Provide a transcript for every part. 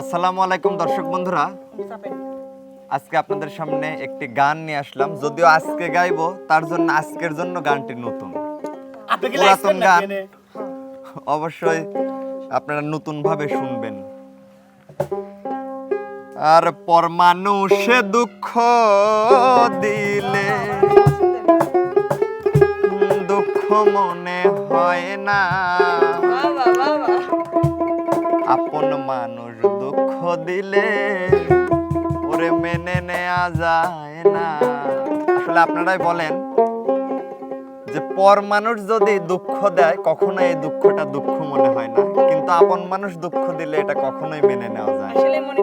আসসালামু আলাইকুম দর্শক বন্ধুরা। আজকে আপনাদের সামনে একটি গান নিয়ে আসলাম। যদিও আজকে গাইবো তার জন্য আজকের জন্য গানটি নতুন। পুরাতন গান। অবশ্যই আপনারা নতুন ভাবে শুনবেন। আর পর মানুষে দুঃখ দিলে দুঃখ মনে হয় না। আপন মানুষ দিলে ওরে মেনে নেওয়া যায় না। আসলে আপনারাই বলেন যে পর মানুষ যদি দুঃখ দেয় কখনো এই দুঃখটা দুঃখ মনে হয় না। কিন্তু আপন মানুষ দুঃখ দিলে এটা কখনোই মেনে নেওয়া যায় আসলে মনে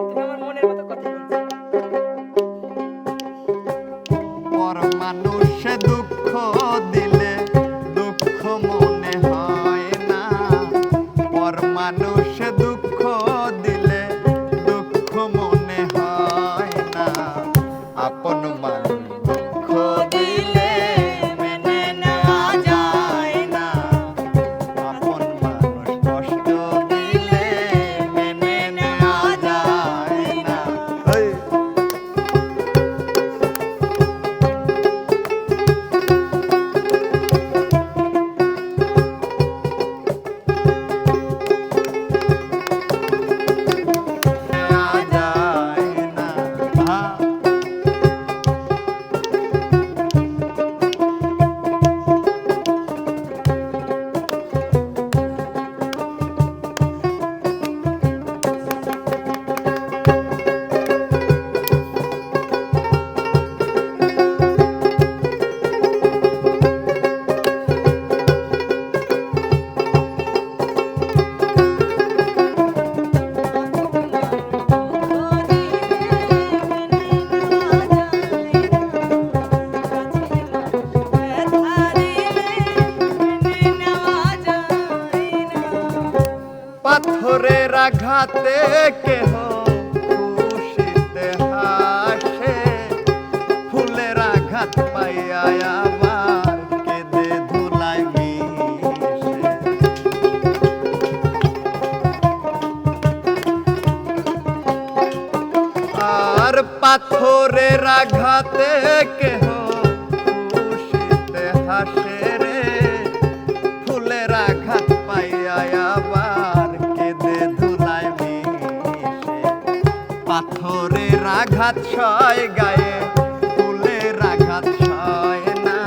আঘাতে কেহ খুশিতে হাসে। ফুলের আঘাত পাইয়া আবার কেঁদে ধুলায় মিশে। আর পাথরের আঘাতে আঘাত ছয় গায়ে ফুলের আঘাত ছয় না।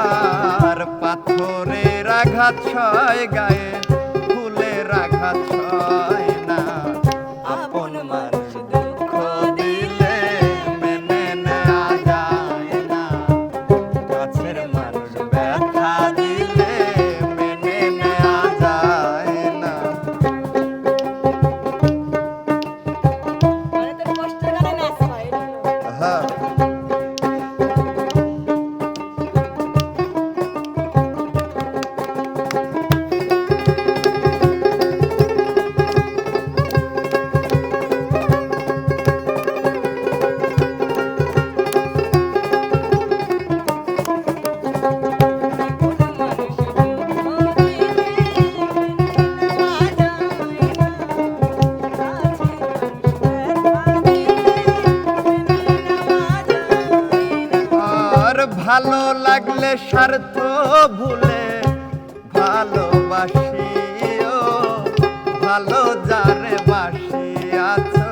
আর পাথরের আঘাত ছয় গায়ে ফুলের আঘাত ভালো লাগলে স্বার্থ ভুলে ভালোবাসিও। ভালো যারে বাসি আছো,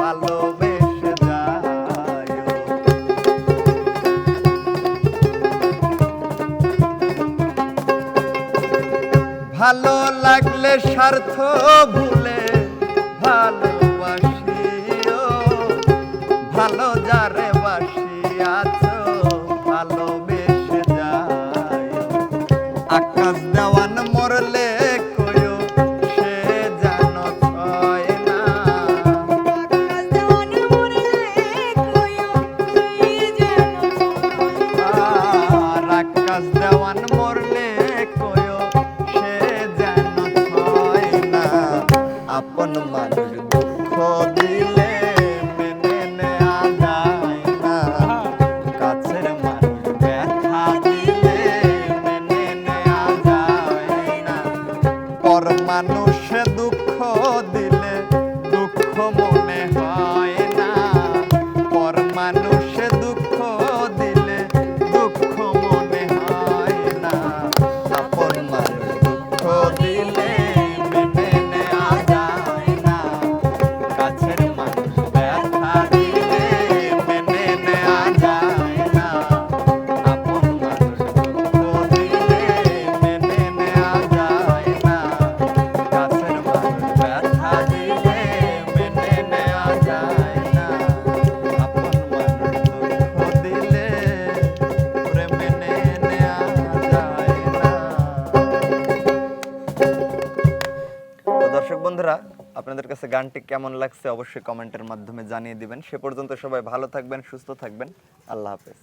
ভালোবেসে যায় ভালো লাগলে স্বার্থ ভুলে ভালোবাসিও। ভালো যারে মানুষে দুঃখ দিলে দুঃখ মনে দর্শক বন্ধুরা, আপনাদের কাছে গানটি কেমন লাগছে অবশ্যই কমেন্টের মাধ্যমে জানিয়ে দিবেন। সে পর্যন্ত সবাই ভালো থাকবেন, সুস্থ থাকবেন। আল্লাহ হাফেজ।